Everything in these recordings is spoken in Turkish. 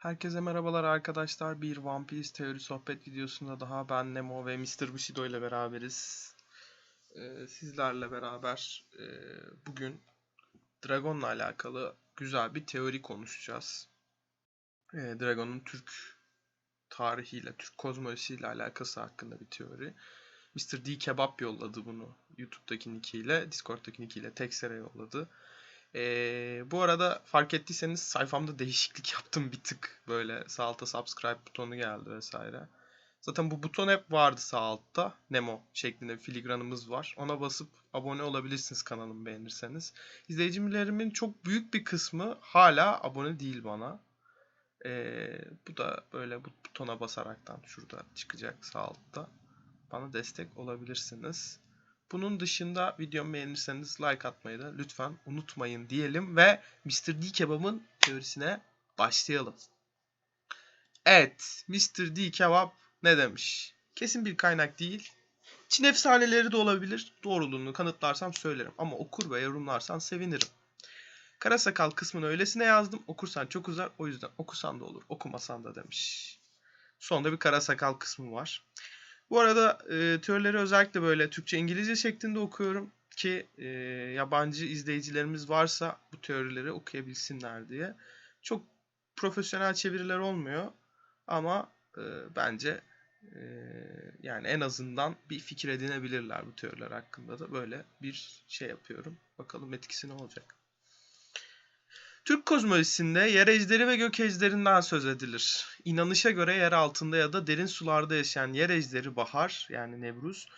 Herkese merhabalar arkadaşlar. Bir One Piece teori sohbet videosunda daha ben Nemo ve Mr. Bushido ile beraberiz. Ee, sizlerle beraber e, bugün Dragon'la alakalı güzel bir teori konuşacağız. Ee, Dragon'un Türk tarihiyle, Türk kozmolojisiyle alakası hakkında bir teori. Mr. D Kebap yolladı bunu YouTube'daki nickiyle, Discord'daki nickiyle Texer'e yolladı. Ee, bu arada fark ettiyseniz sayfamda değişiklik yaptım bir tık. Böyle sağ alta subscribe butonu geldi vesaire. Zaten bu buton hep vardı sağ altta. Nemo şeklinde filigranımız var. Ona basıp abone olabilirsiniz kanalımı beğenirseniz. İzleyicilerimin çok büyük bir kısmı hala abone değil bana. Ee, bu da böyle bu butona basaraktan şurada çıkacak sağ altta. Bana destek olabilirsiniz. Bunun dışında videomu beğenirseniz like atmayı da lütfen unutmayın diyelim ve Mr. D Kebab'ın teorisine başlayalım. Evet, Mr. D Kebab ne demiş? Kesin bir kaynak değil. Çin efsaneleri de olabilir. Doğruluğunu kanıtlarsam söylerim ama okur ve yorumlarsan sevinirim. Karasakal kısmını öylesine yazdım. Okursan çok uzar. O yüzden okusan da olur, okumasan da demiş. Sonda bir karasakal kısmı var. Bu arada e, teorileri özellikle böyle Türkçe İngilizce şeklinde okuyorum ki e, yabancı izleyicilerimiz varsa bu teorileri okuyabilsinler diye. Çok profesyonel çeviriler olmuyor ama e, bence e, yani en azından bir fikir edinebilirler bu teoriler hakkında da böyle bir şey yapıyorum. Bakalım etkisi ne olacak. Türk kozmolojisinde yer ejderi ve gök ejderinden söz edilir. İnanışa göre yer altında ya da derin sularda yaşayan yer ejderi Bahar yani Nevruz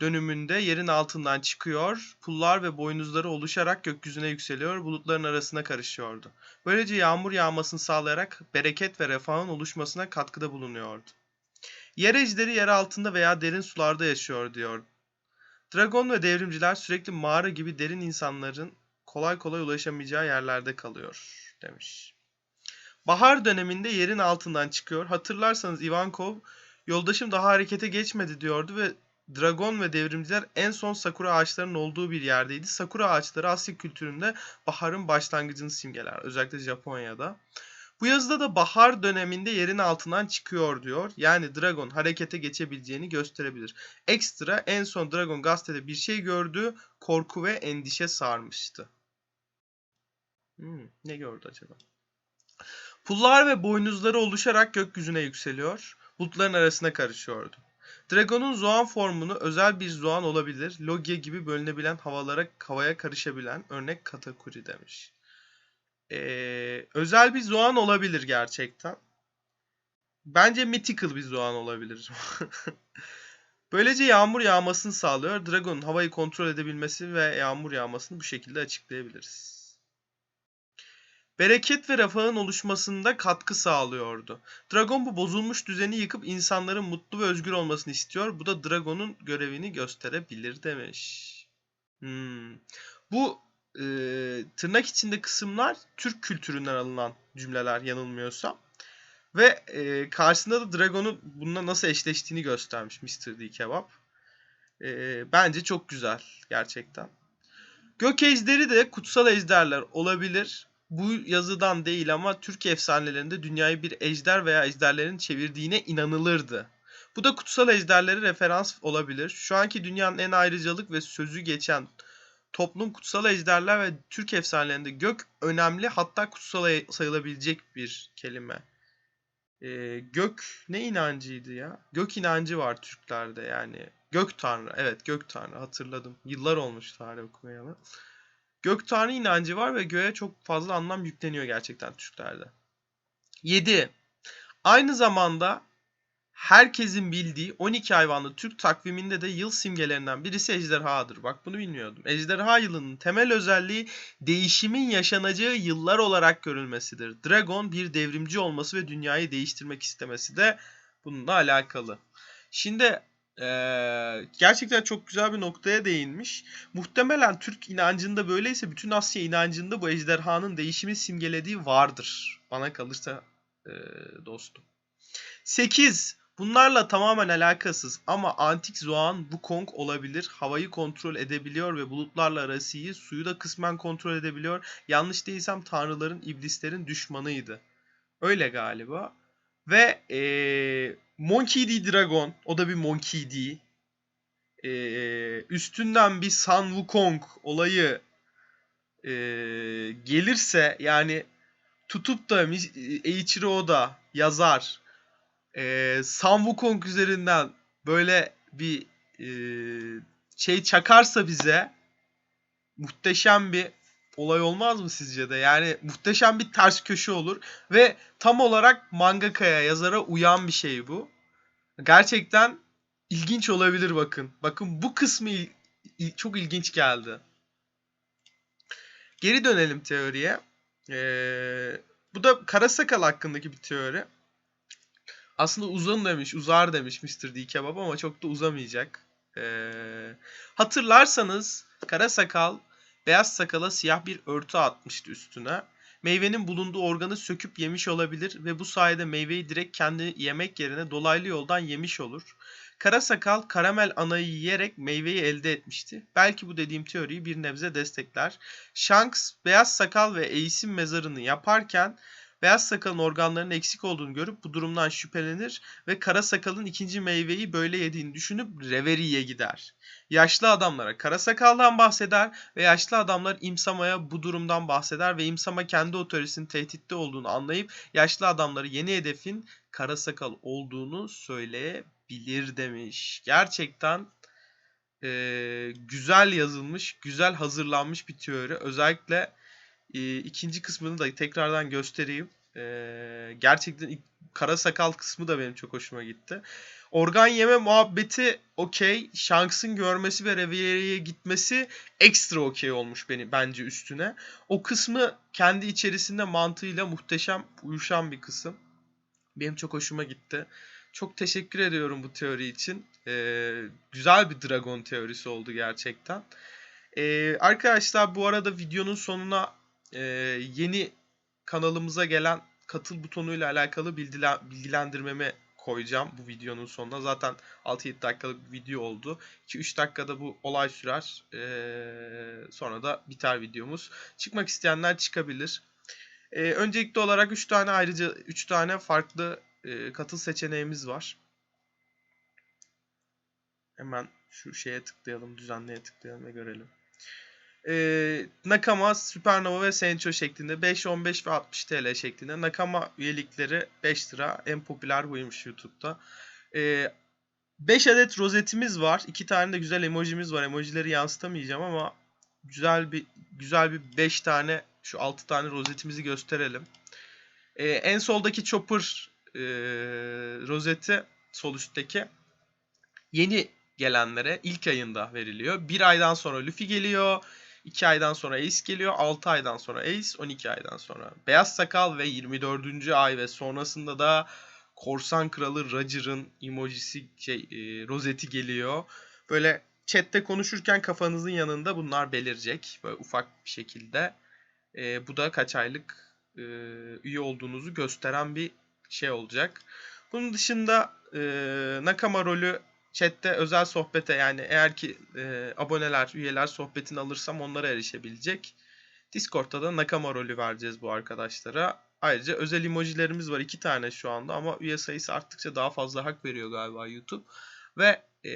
dönümünde yerin altından çıkıyor, pullar ve boynuzları oluşarak gökyüzüne yükseliyor, bulutların arasına karışıyordu. Böylece yağmur yağmasını sağlayarak bereket ve refahın oluşmasına katkıda bulunuyordu. Yer ejderi yer altında veya derin sularda yaşıyor diyor. Dragon ve devrimciler sürekli mağara gibi derin insanların kolay kolay ulaşamayacağı yerlerde kalıyor demiş. Bahar döneminde yerin altından çıkıyor. Hatırlarsanız Ivankov yoldaşım daha harekete geçmedi diyordu ve Dragon ve devrimciler en son sakura ağaçlarının olduğu bir yerdeydi. Sakura ağaçları Asya kültüründe baharın başlangıcını simgeler. Özellikle Japonya'da. Bu yazıda da bahar döneminde yerin altından çıkıyor diyor. Yani Dragon harekete geçebileceğini gösterebilir. Ekstra en son Dragon gazetede bir şey gördü, korku ve endişe sarmıştı. Hmm, ne gördü acaba? Pullar ve boynuzları oluşarak gökyüzüne yükseliyor. Bulutların arasına karışıyordu. Dragon'un zoan formunu özel bir zoan olabilir. Logia gibi bölünebilen havalara havaya karışabilen örnek katakuri demiş. Ee, özel bir zoan olabilir gerçekten. Bence mythical bir zoan olabilir. Böylece yağmur yağmasını sağlıyor. Dragon'un havayı kontrol edebilmesi ve yağmur yağmasını bu şekilde açıklayabiliriz. Bereket ve refahın oluşmasında katkı sağlıyordu. Dragon bu bozulmuş düzeni yıkıp insanların mutlu ve özgür olmasını istiyor. Bu da Dragon'un görevini gösterebilir demiş. Hmm. Bu e, tırnak içinde kısımlar Türk kültüründen alınan cümleler yanılmıyorsam. Ve e, karşısında da Dragon'un bununla nasıl eşleştiğini göstermiş Mr. D Kebap. E, bence çok güzel gerçekten. Gök ejderi de kutsal ejderler olabilir. Bu yazıdan değil ama Türk efsanelerinde dünyayı bir ejder veya ejderlerin çevirdiğine inanılırdı. Bu da kutsal ejderlere referans olabilir. Şu anki dünyanın en ayrıcalık ve sözü geçen toplum kutsal ejderler ve Türk efsanelerinde gök önemli hatta kutsal sayılabilecek bir kelime. Ee, gök ne inancıydı ya? Gök inancı var Türklerde yani. Gök tanrı. Evet gök tanrı hatırladım. Yıllar olmuş tarih okumayalı. Gök tanrı inancı var ve göğe çok fazla anlam yükleniyor gerçekten Türklerde. 7. Aynı zamanda herkesin bildiği 12 hayvanlı Türk takviminde de yıl simgelerinden birisi ejderhadır. Bak bunu bilmiyordum. Ejderha yılının temel özelliği değişimin yaşanacağı yıllar olarak görülmesidir. Dragon bir devrimci olması ve dünyayı değiştirmek istemesi de bununla alakalı. Şimdi ee, gerçekten çok güzel bir noktaya değinmiş. Muhtemelen Türk inancında böyleyse bütün Asya inancında bu ejderhanın değişimi simgelediği vardır. Bana kalırsa e, dostum. 8. Bunlarla tamamen alakasız ama antik Zoan Wukong olabilir. Havayı kontrol edebiliyor ve bulutlarla arası iyi. Suyu da kısmen kontrol edebiliyor. Yanlış değilsem tanrıların, iblislerin düşmanıydı. Öyle galiba. Ve eee Monkey D. Dragon. O da bir Monkey D. Eee, üstünden bir Sun Wukong olayı eee, gelirse yani tutup da Eiichiro Oda yazar eee Sun Wukong üzerinden böyle bir eee, şey çakarsa bize muhteşem bir olay olmaz mı sizce de? Yani muhteşem bir ters köşe olur ve tam olarak mangakaya, yazara uyan bir şey bu. Gerçekten ilginç olabilir bakın. Bakın bu kısmı il- il- çok ilginç geldi. Geri dönelim teoriye. Ee, bu da Karasakal hakkındaki bir teori. Aslında uzun demiş, uzar demiş Mr. D Kebab ama çok da uzamayacak. Ee, hatırlarsanız Karasakal beyaz sakala siyah bir örtü atmıştı üstüne. Meyvenin bulunduğu organı söküp yemiş olabilir ve bu sayede meyveyi direkt kendi yemek yerine dolaylı yoldan yemiş olur. Kara sakal karamel anayı yiyerek meyveyi elde etmişti. Belki bu dediğim teoriyi bir nebze destekler. Shanks beyaz sakal ve Ace'in mezarını yaparken beyaz sakalın organlarının eksik olduğunu görüp bu durumdan şüphelenir ve kara sakalın ikinci meyveyi böyle yediğini düşünüp Reverie'ye gider. Yaşlı adamlara kara sakaldan bahseder ve yaşlı adamlar İmsama'ya bu durumdan bahseder ve İmsama kendi otoritesinin tehditte olduğunu anlayıp yaşlı adamları yeni hedefin kara sakal olduğunu söyleyebilir demiş. Gerçekten eee, güzel yazılmış, güzel hazırlanmış bir teori. Özellikle eee, ikinci kısmını da tekrardan göstereyim. Eee, gerçekten kara sakal kısmı da benim çok hoşuma gitti. Organ yeme muhabbeti okey. Shanks'ın görmesi ve Revier'e gitmesi ekstra okey olmuş beni bence üstüne. O kısmı kendi içerisinde mantığıyla muhteşem uyuşan bir kısım. Benim çok hoşuma gitti. Çok teşekkür ediyorum bu teori için. Ee, güzel bir dragon teorisi oldu gerçekten. Ee, arkadaşlar bu arada videonun sonuna e, yeni kanalımıza gelen katıl butonuyla alakalı bildila- bilgilendirmemi koyacağım bu videonun sonuna. Zaten 6-7 dakikalık bir video oldu. 2-3 dakikada bu olay sürer. Ee, sonra da biter videomuz. Çıkmak isteyenler çıkabilir. Ee, öncelikli olarak 3 tane ayrıca 3 tane farklı e, katıl seçeneğimiz var. Hemen şu şeye tıklayalım, düzenleye tıklayalım ve görelim. Ee, Nakama, Supernova ve Sencho şeklinde 5, 15 ve 60 TL şeklinde. Nakama üyelikleri 5 lira. En popüler buymuş YouTube'da. Ee, 5 adet rozetimiz var. 2 tane de güzel emojimiz var. Emojileri yansıtamayacağım ama güzel bir güzel bir 5 tane şu 6 tane rozetimizi gösterelim. Ee, en soldaki Chopper e, rozeti sol üstteki yeni gelenlere ilk ayında veriliyor. Bir aydan sonra Luffy geliyor. 2 aydan sonra Ace geliyor. 6 aydan sonra Ace. 12 aydan sonra Beyaz Sakal ve 24. ay ve sonrasında da Korsan Kralı Roger'ın emojisi şey e, rozeti geliyor. Böyle chatte konuşurken kafanızın yanında bunlar belirecek. Böyle ufak bir şekilde. E, bu da kaç aylık e, üye olduğunuzu gösteren bir şey olacak. Bunun dışında e, Nakama rolü chatte özel sohbete yani eğer ki e, aboneler, üyeler sohbetini alırsam onlara erişebilecek. Discord'da da Nakama rolü vereceğiz bu arkadaşlara. Ayrıca özel emojilerimiz var iki tane şu anda ama üye sayısı arttıkça daha fazla hak veriyor galiba YouTube. Ve e,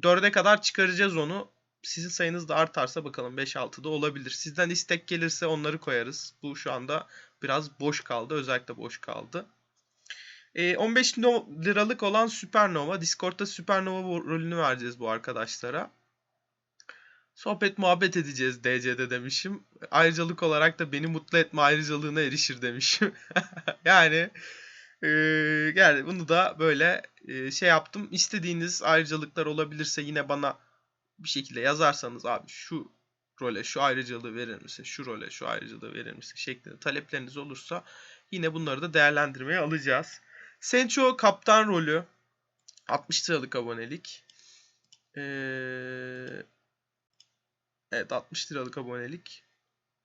4'e kadar çıkaracağız onu. Sizin sayınız da artarsa bakalım 5-6'da olabilir. Sizden istek gelirse onları koyarız. Bu şu anda biraz boş kaldı. Özellikle boş kaldı. E, 15 no- liralık olan Supernova. Discord'da Supernova rolünü vereceğiz bu arkadaşlara. Sohbet muhabbet edeceğiz DC'de demişim. Ayrıcalık olarak da beni mutlu etme ayrıcalığına erişir demişim. yani e, yani bunu da böyle e, şey yaptım. İstediğiniz ayrıcalıklar olabilirse yine bana bir şekilde yazarsanız abi şu role şu ayrıcalığı verir misin? Şu role şu ayrıcalığı verir misin? şeklinde talepleriniz olursa yine bunları da değerlendirmeye alacağız. Sencho kaptan rolü 60 liralık abonelik. Ee, evet 60 liralık abonelik.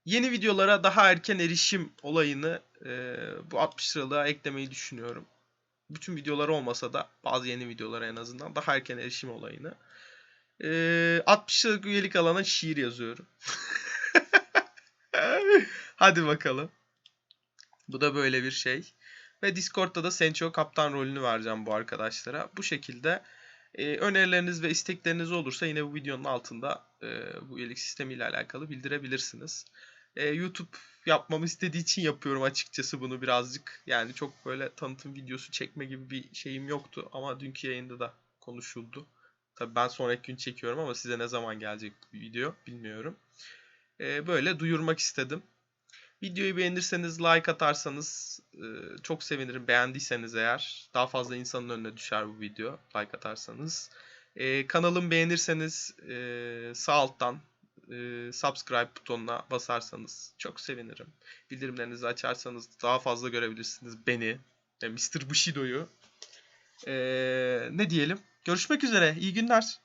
Yeni videolara daha erken erişim olayını e, bu 60 liralığa eklemeyi düşünüyorum. Bütün videolar olmasa da bazı yeni videolara en azından daha erken erişim olayını. Ee, 60 liralık üyelik alana şiir yazıyorum. Hadi bakalım. Bu da böyle bir şey. Ve Discord'da da Sencho kaptan rolünü vereceğim bu arkadaşlara. Bu şekilde e, önerileriniz ve istekleriniz olursa yine bu videonun altında e, bu üyelik sistemiyle alakalı bildirebilirsiniz. E, YouTube yapmamı istediği için yapıyorum açıkçası bunu birazcık. Yani çok böyle tanıtım videosu çekme gibi bir şeyim yoktu ama dünkü yayında da konuşuldu. Tabii ben sonraki gün çekiyorum ama size ne zaman gelecek bu video bilmiyorum. E, böyle duyurmak istedim. Videoyu beğenirseniz, like atarsanız e, çok sevinirim. Beğendiyseniz eğer daha fazla insanın önüne düşer bu video like atarsanız. E, kanalımı beğenirseniz e, sağ alttan e, subscribe butonuna basarsanız çok sevinirim. Bildirimlerinizi açarsanız daha fazla görebilirsiniz beni ve Mr. Bushido'yu. Ne diyelim? Görüşmek üzere. İyi günler.